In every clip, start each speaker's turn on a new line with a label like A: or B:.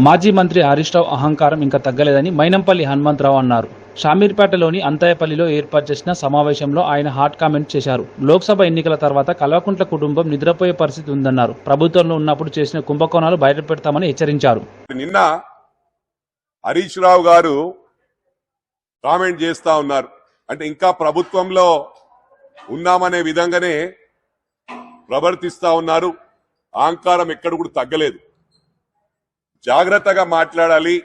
A: మాజీ మంత్రి హరీష్ రావు అహంకారం ఇంకా తగ్గలేదని మైనంపల్లి హనుమంతరావు అన్నారు. షామీర్పేటలోని అంతాయపల్లిలో ఏర్పాటు చేసిన సమావేశంలో ఆయన హాట్ కామెంట్ చేశారు. లోక్సభ ఎన్నికల తర్వాత కల్వకుంట్ల కుటుంబం నిద్రపోయే పరిస్థితి ఉందన్నారు. ప్రభుత్వంలో ఉన్నప్పుడు చేసిన కుంభకోణాలు బయటపెడతామని హెచ్చరించారు.
B: నిన్న హరీష్ రావు గారు కామెంట్ చేస్తా ఉన్నారు. అంటే ఇంకా ప్రభుత్వంలో ఉన్నామనే విధంగానే ప్రవర్తిస్తా ఉన్నారు. అహంకారం ఎక్కడ కూడా తగ్గలేదు. జాగ్రత్తగా మాట్లాడాలి.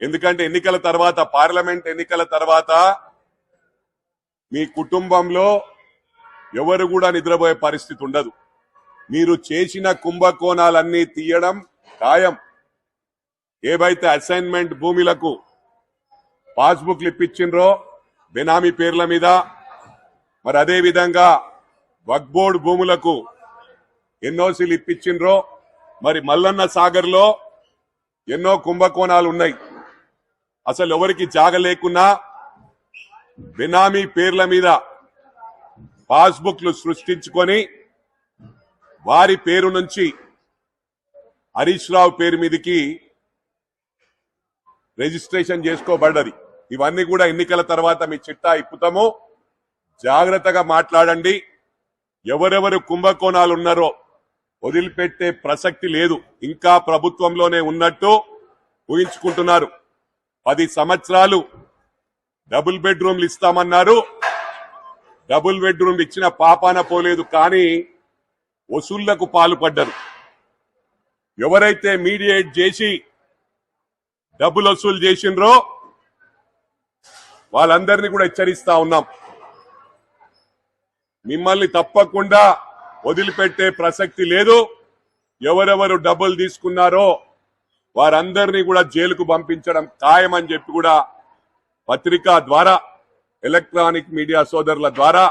B: ఎందుకంటే ఎన్నికల తర్వాత పార్లమెంట్ ఎన్నికల తర్వాత మీ కుటుంబంలో ఎవరు కూడా నిద్రపోయే పరిస్థితి ఉండదు. మీరు చేసిన కుంభకోణాలన్నీ తీయడం ఖాయం. ఏవైతే అసైన్మెంట్ భూములకు పాస్బుక్లు ఇప్పించిండ్రో బెనామీ పేర్ల మీద మరి అదే విధంగా వక్బోర్డ్ భూములకు ఎన్ఓసీలు ఇప్పించిండ్రో మరి మల్లన్న సాగర్లో ఎన్నో కుంభకోణాలు ఉన్నాయి. అసలు ఎవరికి జాగ లేకున్నా బెనామీ పేర్ల మీద పాస్బుక్లు సృష్టించుకొని వారి పేరు నుంచి హరీష్ రావు పేరు మీదకి రిజిస్ట్రేషన్ చేసుకోబడ్డది. ఇవన్నీ కూడా ఎన్నికల తర్వాత మీ చిట్టా ఇప్పుతాము. జాగ్రత్తగా మాట్లాడండి. ఎవరెవరు కుంభకోణాలు ఉన్నారో వదిలిపెట్టే ప్రసక్తి లేదు. ఇంకా ప్రభుత్వంలోనే ఉన్నట్టు ఊహించుకుంటున్నారు. పది సంవత్సరాలు డబుల్ బెడ్రూమ్లు ఇస్తామన్నారు. డబుల్ బెడ్రూమ్లు ఇచ్చిన పాపాన పోలేదు కానీ వసూళ్ళకు పాల్పడ్డరు. ఎవరైతే మీడియేట్ చేసి డబ్బులు వసూలు చేసిండ్రో వాళ్ళందరినీ కూడా హెచ్చరిస్తా ఉన్నాం. మిమ్మల్ని తప్పకుండా వదిలిపెట్టే ప్రసక్తి లేదు. ఎవరెవరు డబ్బులు తీసుకున్నారో వారందరినీ కూడా జైలుకు పంపించడం ఖాయమని చెప్పి కూడా పత్రికా ద్వారా ఎలక్ట్రానిక్ మీడియా సోదరుల ద్వారా